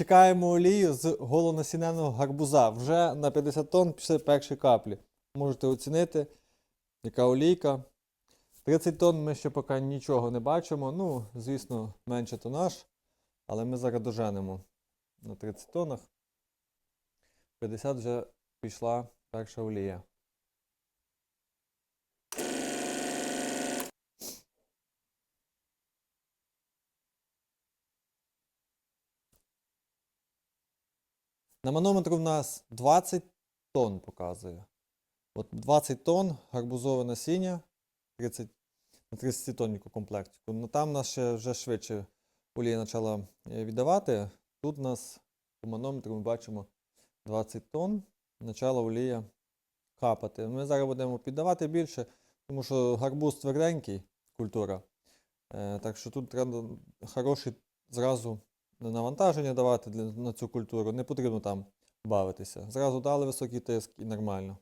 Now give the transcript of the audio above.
Чекаємо олію з голонасіненого гарбуза. Вже на 50 тонн пішли перші каплі. Можете оцінити, яка олійка. 30 тонн ми ще поки нічого не бачимо. Ну, звісно, менше тонаж, але ми зараз доженемо на 30 тоннах. 50 вже пішла перша олія. На манометру в нас 20 тонн показує. От 20 тонн гарбузове насіння 30, на 30 тонніку комплектику. Ну там нас ще вже швидше олія почала е, віддавати. Тут у нас по манометру ми бачимо 20 тонн. Почала олія капати. Ми зараз будемо піддавати більше, тому що гарбуз тверденький, культура. Е, так що тут треба хороший зразу навантаження давати для, на цю культуру. Не потрібно там бавитися. Зразу дали високий тиск і нормально.